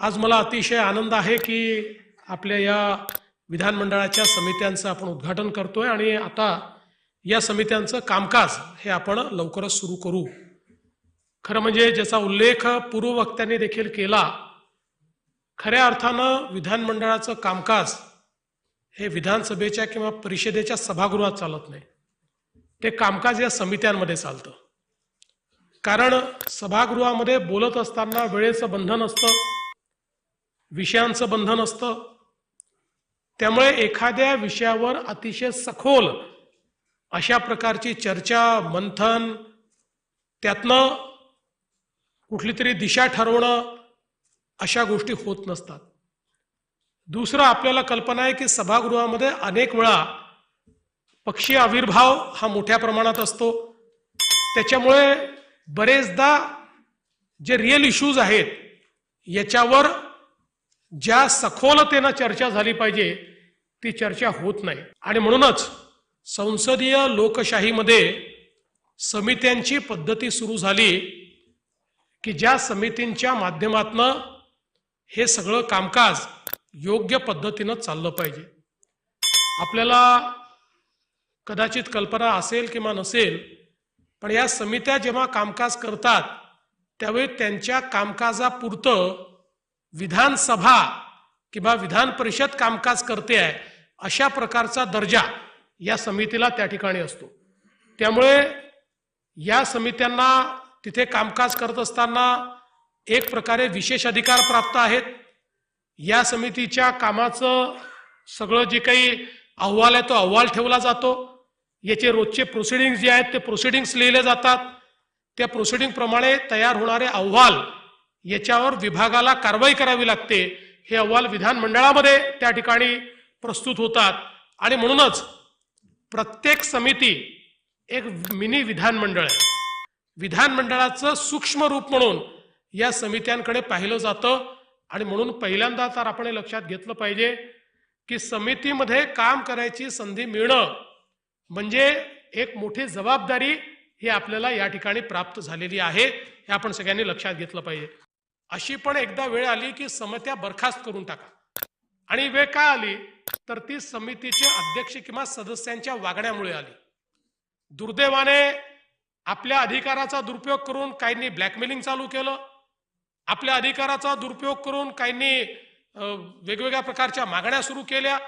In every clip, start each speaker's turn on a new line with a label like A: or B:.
A: आज मला अतिशय आनंद आहे की आपल्या या विधानमंडळाच्या समित्यांचं आपण उद्घाटन करतोय आणि आता या समित्यांचं कामकाज हे आपण लवकरच सुरू करू. खरं म्हणजे ज्याचा उल्लेख पूर्ववक्त्यांनी देखील केला खऱ्या अर्थानं विधानमंडळाचं कामकाज हे विधानसभेच्या किंवा परिषदेच्या सभागृहात चालत नाही. ते कामकाज या समित्यांमध्ये चालतं. कारण सभागृहामध्ये बोलत असताना वेळेचं बंधन असतं विषयांचं बंधन असतं. त्यामुळे एखाद्या विषयावर अतिशय सखोल अशा प्रकारची चर्चा मंथन त्यातनं कुठली तरी दिशा ठरवणं अशा गोष्टी होत नसतात. दुसरं आपल्याला कल्पना आहे की सभागृहामध्ये अनेक वेळा पक्षी आविर्भाव हा मोठ्या प्रमाणात असतो. त्याच्यामुळे बरेचदा जे रिअल इश्यूज आहेत याच्यावर ज्या सखोलतेनं चर्चा झाली पाहिजे ती चर्चा होत नाही. आणि म्हणूनच संसदीय लोकशाहीमध्ये समित्यांची पद्धती सुरू झाली की ज्या समितींच्या माध्यमातनं हे सगळं कामकाज योग्य पद्धतीनं चाललं पाहिजे. आपल्याला कदाचित कल्पना असेल किंवा नसेल पण या समित्या जेव्हा कामकाज करतात त्यावेळी त्यांच्या कामकाजापुरतं विधानसभा किंवा विधान परिषद कामकाज करते आहे अशा प्रकारचा दर्जा या समितीला त्या ठिकाणी असतो. त्यामुळे या समित्यांना तिथे कामकाज करत असताना एक प्रकारे विशेष अधिकार प्राप्त आहेत. या समितीच्या कामाचं सगळं जे काही अहवाल आहे तो अहवाल ठेवला जातो. याचे रोजचे प्रोसिडिंग्स जे आहेत ते प्रोसिडिंग्स लिहिले जातात. त्या प्रोसिडिंग प्रमाणे तयार होणारे अहवाल याच्यावर विभागाला कारवाई करावी लागते हे अहवाल विधानमंडळामध्ये त्या ठिकाणी प्रस्तुत होतात. आणि म्हणूनच प्रत्येक समिती एक मिनी विधानमंडळ आहे. विधानमंडळाचं सूक्ष्म रूप म्हणून या समित्यांकडे पाहिलं जातं. आणि म्हणून पहिल्यांदा तर आपण हे लक्षात घेतलं पाहिजे की समितीमध्ये काम करायची संधी मिळणं म्हणजे एक मोठी जबाबदारी ही आपल्याला या ठिकाणी प्राप्त झालेली आहे हे आपण सगळ्यांनी लक्षात घेतलं पाहिजे. अशी पण एकदा वेळ आली की समित्या बरखास्त करून टाका. आणि वेळ काय आली? तर ती समितीचे अध्यक्ष किंवा सदस्यांच्या वागण्यामुळे आली. दुर्दैवाने आपल्या अधिकाराचा दुरुपयोग करून काहींनी ब्लॅकमेलिंग चालू केलं. आपल्या अधिकाराचा दुरुपयोग करून काहींनी वेगवेगळ्या प्रकारच्या मागण्या सुरू केल्या.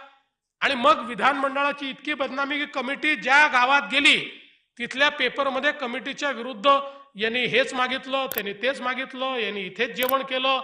A: आणि मग विधानमंडळाची इतकी बदनामी की कमिटी ज्या गावात गेली तिथल्या पेपरमध्ये कमिटीच्या विरुद्ध यांनी हेच मागितलं त्यांनी तेच मागितलं यांनी इथेच जेवण केलं.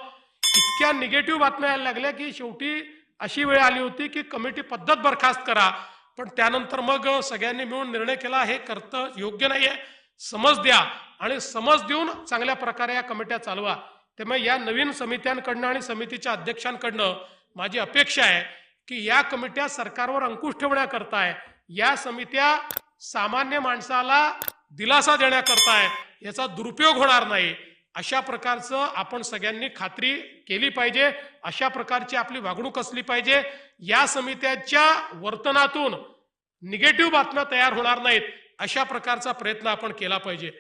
A: इतक्या निगेटिव्ह बातम्या यायला लागल्या की शेवटी अशी वेळ आली होती की कमिटी पद्धत बरखास्त करा. पण त्यानंतर मग सगळ्यांनी मिळून निर्णय केला हे करतं योग्य नाहीये. समज द्या आणि समज देऊन चांगल्या प्रकारे या कमिट्या चालवा. त्यामुळे या नवीन समित्यांकडनं आणि समितीच्या अध्यक्षांकडनं माझी अपेक्षा आहे की या कमिट्या सरकारवर अंकुश ठेवण्याकरता आहे या समित्या सामान्य माणसाला दिलासा देण्याकरताय. याचा दुरुपयोग होणार नाही. अशा प्रकारचं आपण सगळ्यांनी खात्री केली पाहिजे. अशा प्रकारची आपली वागणूक असली पाहिजे. या समित्याच्या वर्तनातून निगेटिव्ह बातम्या तयार होणार नाहीत. अशा प्रकारचा प्रयत्न आपण केला पाहिजे.